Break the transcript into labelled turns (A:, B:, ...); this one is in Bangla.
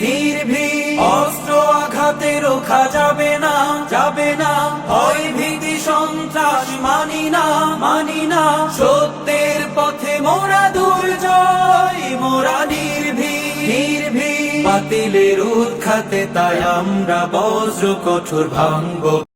A: নির্ভীক। অস্ত্র আঘাতে রোখা যাবে না যাবে না। ভয় ভীতি সন্ত্রাস মানি না মানি না। সত্যের পথে মোরা দুর্জয়, মোরা নির্ভীক। নির্ভীক। বাতিলের উৎখাতে তাই আমরা বজ্র কঠোর ভাঙ্গ